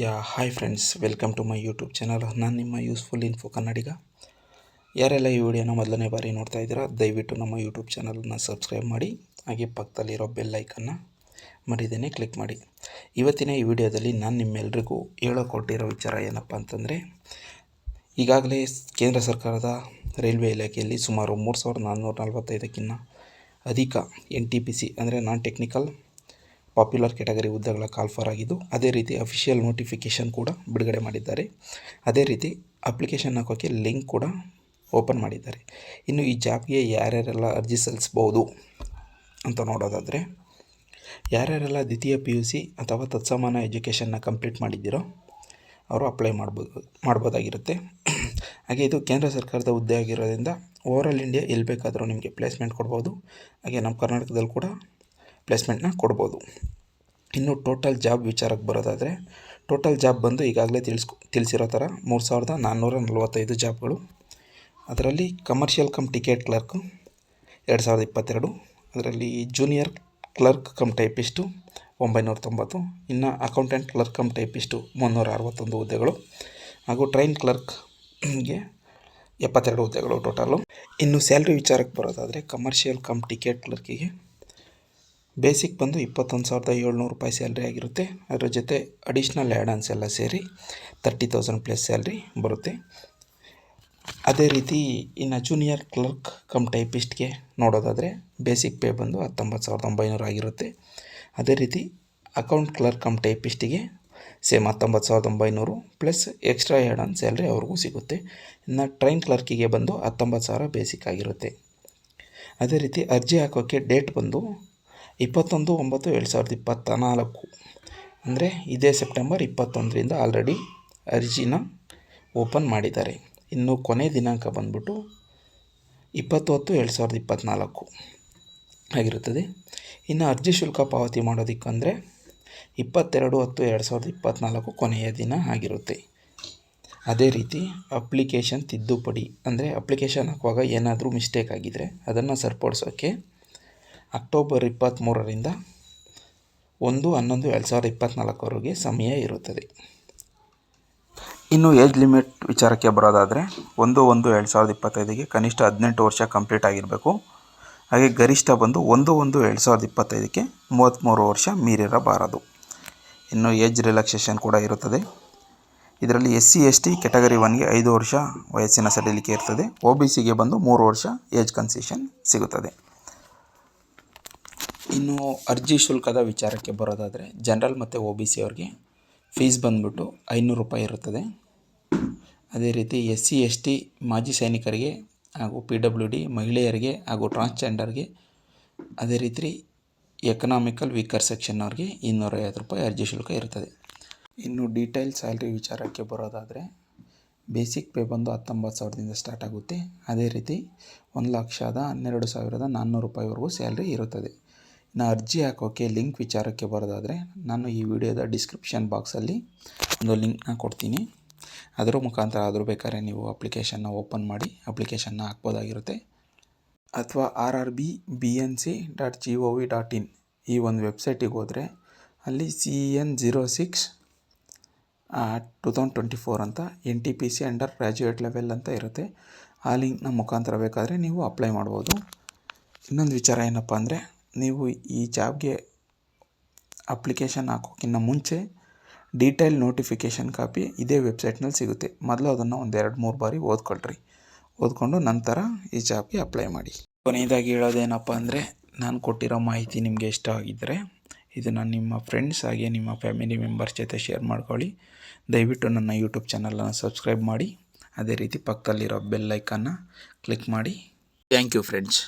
Yeah, hi friends, welcome to my YouTube channel. ನಾನು ನಿಮ್ಮ useful info ಕನ್ನಡಿಗ. ಯಾರೆಲ್ಲ ಈ ವಿಡಿಯೋನ ಮೊದಲನೇ ಬಾರಿ ನೋಡ್ತಾ ಇದ್ದೀರಾ, ದಯವಿಟ್ಟು ನಮ್ಮ ಯೂಟ್ಯೂಬ್ ಚಾನಲನ್ನು ಸಬ್ಸ್ಕ್ರೈಬ್ ಮಾಡಿ, ಹಾಗೆ ಪಕ್ಕದಲ್ಲಿರೋ ಬೆಲ್ ಐಕನ್ನ ಮರಿದೇನೆ ಕ್ಲಿಕ್ ಮಾಡಿ. ಇವತ್ತಿನ ಈ ವಿಡಿಯೋದಲ್ಲಿ ನಾನು ನಿಮ್ಮೆಲ್ರಿಗೂ ಹೇಳೋಕೊಟ್ಟಿರೋ ವಿಚಾರ ಏನಪ್ಪ ಅಂತಂದರೆ, ಈಗಾಗಲೇ ಕೇಂದ್ರ ಸರ್ಕಾರದ ರೈಲ್ವೆ ಇಲಾಖೆಯಲ್ಲಿ ಸುಮಾರು ಮೂರು ಸಾವಿರದ ನಾನ್ನೂರ ನಲವತ್ತೈದಕ್ಕಿಂತ ಅಧಿಕ ಎನ್ ಟಿ ಪಿ ಸಿ ಅಂದರೆ ನಾನ್ ಟೆಕ್ನಿಕಲ್ ಪಾಪ್ಯುಲರ್ ಕೆಟಗರಿ ಹುದ್ದೆಗಳ ಕಾಲ್ಫರ್ ಆಗಿದ್ದು, ಅದೇ ರೀತಿ ಅಫಿಷಿಯಲ್ ನೋಟಿಫಿಕೇಷನ್ ಕೂಡ ಬಿಡುಗಡೆ ಮಾಡಿದ್ದಾರೆ. ಅದೇ ರೀತಿ ಅಪ್ಲಿಕೇಶನ್ ಹಾಕೋಕ್ಕೆ ಲಿಂಕ್ ಕೂಡ ಓಪನ್ ಮಾಡಿದ್ದಾರೆ. ಇನ್ನು ಈ ಜಾಬ್ಗೆ ಯಾರ್ಯಾರೆಲ್ಲ ಅರ್ಜಿ ಸಲ್ಲಿಸ್ಬೋದು ಅಂತ ನೋಡೋದಾದರೆ, ಯಾರ್ಯಾರೆಲ್ಲ ದ್ವಿತೀಯ ಪಿ ಯು ಸಿ ಅಥವಾ ತತ್ಸಮಾನ ಎಜುಕೇಷನ್ನ ಕಂಪ್ಲೀಟ್ ಮಾಡಿದ್ದೀರೋ, ಅವರು ಅಪ್ಲೈ ಮಾಡ್ಬೋದು ಮಾಡ್ಬೋದಾಗಿರುತ್ತೆ. ಹಾಗೆ ಇದು ಕೇಂದ್ರ ಸರ್ಕಾರದ ಹುದ್ದೆ ಆಗಿರೋದ್ರಿಂದ ಓವರಾಲ್ ಇಂಡಿಯಾ ಎಲ್ಲಿ ಬೇಕಾದರೂ ನಿಮಗೆ ಪ್ಲೇಸ್ಮೆಂಟ್ ಕೊಡ್ಬೋದು. ಹಾಗೆ ನಮ್ಮ ಕರ್ನಾಟಕದಲ್ಲಿ ಕೂಡ ಪ್ಲೇಸ್ಮೆಂಟ್ನ ಕೊಡ್ಬೋದು. ಇನ್ನು ಟೋಟಲ್ ಜಾಬ್ ವಿಚಾರಕ್ಕೆ ಬರೋದಾದರೆ ಟೋಟಲ್ ಜಾಬ್ ಬಂದು ಈಗಾಗಲೇ ತಿಳಿಸ್ಕೊ ತಿಳಿಸಿರೋ ಥರ ಮೂರು ಸಾವಿರದ ನಾನ್ನೂರ ನಲವತ್ತೈದು ಜಾಬ್ಗಳು. ಅದರಲ್ಲಿ ಕಮರ್ಷಿಯಲ್ ಕಮ್ ಟಿಕೆಟ್ ಕ್ಲರ್ಕು ಎರಡು ಸಾವಿರದ ಇಪ್ಪತ್ತೆರಡು. ಅದರಲ್ಲಿ ಜೂನಿಯರ್ ಕ್ಲರ್ಕ್ ಕಮ್ ಟೈಪಿಸ್ಟು ಒಂಬೈನೂರ ತೊಂಬತ್ತು. ಇನ್ನು ಅಕೌಂಟೆಂಟ್ ಕ್ಲರ್ಕ್ ಕಮ್ ಟೈಪಿಸ್ಟು ಮುನ್ನೂರ ಅರವತ್ತೊಂದು ಹುದ್ದೆಗಳು. ಹಾಗೂ ಟ್ರೈನ್ ಕ್ಲರ್ಕ್ಗೆ ಎಪ್ಪತ್ತೆರಡು ಹುದ್ದೆಗಳು ಟೋಟಲು ಇನ್ನು ಸ್ಯಾಲ್ರಿ ವಿಚಾರಕ್ಕೆ ಬರೋದಾದರೆ ಕಮರ್ಷಿಯಲ್ ಕಮ್ ಟಿಕೆಟ್ ಕ್ಲರ್ಕಿಗೆ ಬೇಸಿಕ್ ಬಂದು ಇಪ್ಪತ್ತೊಂದು ಸಾವಿರದ ಏಳ್ನೂರು ರೂಪಾಯಿ ಸ್ಯಾಲ್ರಿ ಆಗಿರುತ್ತೆ. ಅದರ ಜೊತೆ ಅಡಿಷ್ನಲ್ ಆ್ಯಡನ್ಸ್ ಎಲ್ಲ ಸೇರಿ ತರ್ಟಿ ತೌಸಂಡ್ ಪ್ಲಸ್ ಸ್ಯಾಲ್ರಿ ಬರುತ್ತೆ. ಅದೇ ರೀತಿ ಇನ್ನು ಜೂನಿಯರ್ ಕ್ಲರ್ಕ್ ಕಮ್ ಟೈಪಿಸ್ಟ್ಗೆ ನೋಡೋದಾದರೆ ಬೇಸಿಕ್ ಪೇ ಬಂದು ಹತ್ತೊಂಬತ್ತು ಸಾವಿರದ ಒಂಬೈನೂರು ಆಗಿರುತ್ತೆ. ಅದೇ ರೀತಿ ಅಕೌಂಟ್ ಕ್ಲರ್ಕ್ ಕಮ್ ಟೈಪಿಸ್ಟಿಗೆ ಸೇಮ್ ಹತ್ತೊಂಬತ್ತು ಸಾವಿರದ ಒಂಬೈನೂರು plus extra add on salary ಅವ್ರಿಗೂ ಸಿಗುತ್ತೆ. ಇನ್ನು ಟ್ರೈನ್ ಕ್ಲರ್ಕಿಗೆ ಬಂದು ಹತ್ತೊಂಬತ್ತು ಸಾವಿರ ಬೇಸಿಕ್ ಆಗಿರುತ್ತೆ. ಅದೇ ರೀತಿ ಅರ್ಜಿ ಹಾಕೋಕ್ಕೆ ಡೇಟ್ ಬಂದು ಇಪ್ಪತ್ತೊಂದು, ಒಂಬತ್ತು, ಎರಡು ಸಾವಿರದ ಇಪ್ಪತ್ತ ನಾಲ್ಕು ಅಂದರೆ ಇದೇ ಸೆಪ್ಟೆಂಬರ್ ಇಪ್ಪತ್ತೊಂದರಿಂದ ಆಲ್ರೆಡಿ ಅರ್ಜಿನ ಓಪನ್ ಮಾಡಿದ್ದಾರೆ. ಇನ್ನು ಕೊನೆ ದಿನಾಂಕ ಬಂದ್ಬಿಟ್ಟು ಇಪ್ಪತ್ತೊತ್ತು ಎರಡು ಸಾವಿರದ ಇಪ್ಪತ್ತ್ನಾಲ್ಕು ಆಗಿರುತ್ತದೆ. ಇನ್ನು ಅರ್ಜಿ ಶುಲ್ಕ ಪಾವತಿ ಮಾಡೋದಕ್ಕಂದರೆ ಇಪ್ಪತ್ತೆರಡು ಹತ್ತು, ಎರಡು ಸಾವಿರದ ಇಪ್ಪತ್ತ್ನಾಲ್ಕು ಕೊನೆಯ ದಿನ ಆಗಿರುತ್ತೆ. ಅದೇ ರೀತಿ ಅಪ್ಲಿಕೇಶನ್ ತಿದ್ದುಪಡಿ. ಅಂದರೆ ಅಪ್ಲಿಕೇಶನ್ ಹಾಕುವಾಗ ಏನಾದರೂ ಮಿಸ್ಟೇಕ್ ಆಗಿದ್ದರೆ ಅದನ್ನು ಸರಿಪಡಿಸೋಕ್ಕೆ ಅಕ್ಟೋಬರ್ ಇಪ್ಪತ್ತ್ಮೂರರಿಂದ ಒಂದು ಹನ್ನೊಂದು ಎರಡು ಸಾವಿರದ ಇಪ್ಪತ್ತ್ನಾಲ್ಕವರೆಗೆ ಸಮಯ ಇರುತ್ತದೆ. ಇನ್ನು ಏಜ್ ಲಿಮಿಟ್ ವಿಚಾರಕ್ಕೆ ಬರೋದಾದರೆ ಒಂದು ಒಂದು ಎರಡು ಸಾವಿರದ ಇಪ್ಪತ್ತೈದಿಗೆ ಕನಿಷ್ಠ ಹದಿನೆಂಟು ವರ್ಷ ಕಂಪ್ಲೀಟ್ ಆಗಿರಬೇಕು. ಹಾಗೆ ಗರಿಷ್ಠ ಬಂದು ಒಂದು ಒಂದು ಎರಡು ಸಾವಿರದ ಇಪ್ಪತ್ತೈದಕ್ಕೆ ಮೂವತ್ತ್ಮೂರು ವರ್ಷ ಮೀರಿರಬಾರದು. ಇನ್ನು ಏಜ್ ರಿಲ್ಯಾಕ್ಸೇಷನ್ ಕೂಡ ಇರುತ್ತದೆ. ಇದರಲ್ಲಿ S C, S T category ಒನ್ಗೆ ಐದು ವರ್ಷ ವಯಸ್ಸಿನ ಸಡಿಲಿಕೆ ಇರ್ತದೆ. ಒ ಬಿ ಸಿಗೆ ಬಂದು ಮೂರು ವರ್ಷ ಏಜ್ ಕನ್ಸೆಷನ್ ಸಿಗುತ್ತದೆ. ಇನ್ನು ಅರ್ಜಿ ಶುಲ್ಕದ ವಿಚಾರಕ್ಕೆ ಬರೋದಾದರೆ ಜನರಲ್ ಮತ್ತು ಒ ಬಿ ಸಿ ಅವ್ರಿಗೆ ಫೀಸ್ ಬಂದ್ಬಿಟ್ಟು ಐನೂರು ರೂಪಾಯಿ ಇರುತ್ತದೆ. ಅದೇ ರೀತಿ ಎಸ್ ಸಿ, ಎಸ್ ಟಿ ಮಾಜಿ ಸೈನಿಕರಿಗೆ ಹಾಗೂ ಪಿ ಡಬ್ಲ್ಯೂ ಡಿ ಮಹಿಳೆಯರಿಗೆ ಹಾಗೂ ಟ್ರಾನ್ಸ್ಜೆಂಡರ್ಗೆ ಅದೇ ರೀತಿ ಎಕನಾಮಿಕಲ್ ವೀಕರ್ ಸೆಕ್ಷನ್ ಅವ್ರಿಗೆ ಇನ್ನೂರೈವತ್ತು ರೂಪಾಯಿ ಅರ್ಜಿ ಶುಲ್ಕ ಇರ್ತದೆ ಇನ್ನು ಡೀಟೇಲ್ ಸ್ಯಾಲ್ರಿ ವಿಚಾರಕ್ಕೆ ಬರೋದಾದರೆ ಬೇಸಿಕ್ ಪೇ ಬಂದು ಹತ್ತೊಂಬತ್ತು ಸಾವಿರದಿಂದ ಸ್ಟಾರ್ಟ್ ಆಗುತ್ತೆ. ಅದೇ ರೀತಿ ಒಂದು ಲಕ್ಷದ ಹನ್ನೆರಡು ಸಾವಿರದ ನಾನ್ನೂರು ರೂಪಾಯಿವರೆಗೂ ಸ್ಯಾಲ್ರಿ ಇರುತ್ತದೆ. ಇನ್ನು ಅರ್ಜಿ ಹಾಕೋಕ್ಕೆ ಲಿಂಕ್ ವಿಚಾರಕ್ಕೆ ಬರೋದಾದರೆ ನಾನು ಈ ವಿಡಿಯೋದ ಡಿಸ್ಕ್ರಿಪ್ಷನ್ ಬಾಕ್ಸಲ್ಲಿ ಒಂದು ಲಿಂಕ್ನ ಕೊಡ್ತೀನಿ. ಅದರ ಮುಖಾಂತರ ಆದರೂ ಬೇಕಾದ್ರೆ ನೀವು ಅಪ್ಲಿಕೇಶನ್ನ ಓಪನ್ ಮಾಡಿ ಅಪ್ಲಿಕೇಶನ್ನ ಹಾಕ್ಬೋದಾಗಿರುತ್ತೆ. ಅಥವಾ R R B B N C dot G O V dot in ಈ ಒಂದು ವೆಬ್ಸೈಟಿಗೆ ಹೋದರೆ ಅಲ್ಲಿ C N zero six two thousand twenty four ಅಂತ N T P C undergraduate level ಅಂತ ಇರುತ್ತೆ. ಆ ಲಿಂಕ್ನ ಮುಖಾಂತರ ಬೇಕಾದರೆ ನೀವು ಅಪ್ಲೈ ಮಾಡ್ಬೋದು. ಇನ್ನೊಂದು ವಿಚಾರ ಏನಪ್ಪ ಅಂದರೆ ನೀವು ಈ ಜಾಬ್ಗೆ ಅಪ್ಲಿಕೇಶನ್ ಹಾಕೋಕ್ಕಿಂತ ಮುಂಚೆ ಡೀಟೇಲ್ ನೋಟಿಫಿಕೇಷನ್ ಕಾಪಿ ಇದೇ ವೆಬ್ಸೈಟ್ನಲ್ಲಿ ಸಿಗುತ್ತೆ. ಮೊದಲು ಅದನ್ನು ಒಂದು ಎರಡು, ಮೂರು ಬಾರಿ ಓದ್ಕೊಳ್ರಿ. ಓದ್ಕೊಂಡು ನಂತರ ಈ ಜಾಬ್ಗೆ ಅಪ್ಲೈ ಮಾಡಿ. ಕೊನೆಯದಾಗಿ ಹೇಳೋದೇನಪ್ಪ ಅಂದರೆ, ನಾನು ಕೊಟ್ಟಿರೋ ಮಾಹಿತಿ ನಿಮಗೆ ಇಷ್ಟ ಆಗಿದ್ದರೆ ಇದನ್ನು ನಿಮ್ಮ ಫ್ರೆಂಡ್ಸ್ ಹಾಗೆ ನಿಮ್ಮ ಫ್ಯಾಮಿಲಿ ಮೆಂಬರ್ಸ್ ಜೊತೆ ಶೇರ್ ಮಾಡ್ಕೊಳ್ಳಿ. ದಯವಿಟ್ಟು ನನ್ನ ಯೂಟ್ಯೂಬ್ ಚಾನಲನ್ನು ಸಬ್ಸ್ಕ್ರೈಬ್ ಮಾಡಿ. ಅದೇ ರೀತಿ ಪಕ್ಕದಲ್ಲಿರೋ ಬೆಲ್ ಐಕನ್ನ ಕ್ಲಿಕ್ ಮಾಡಿ. Thank you friends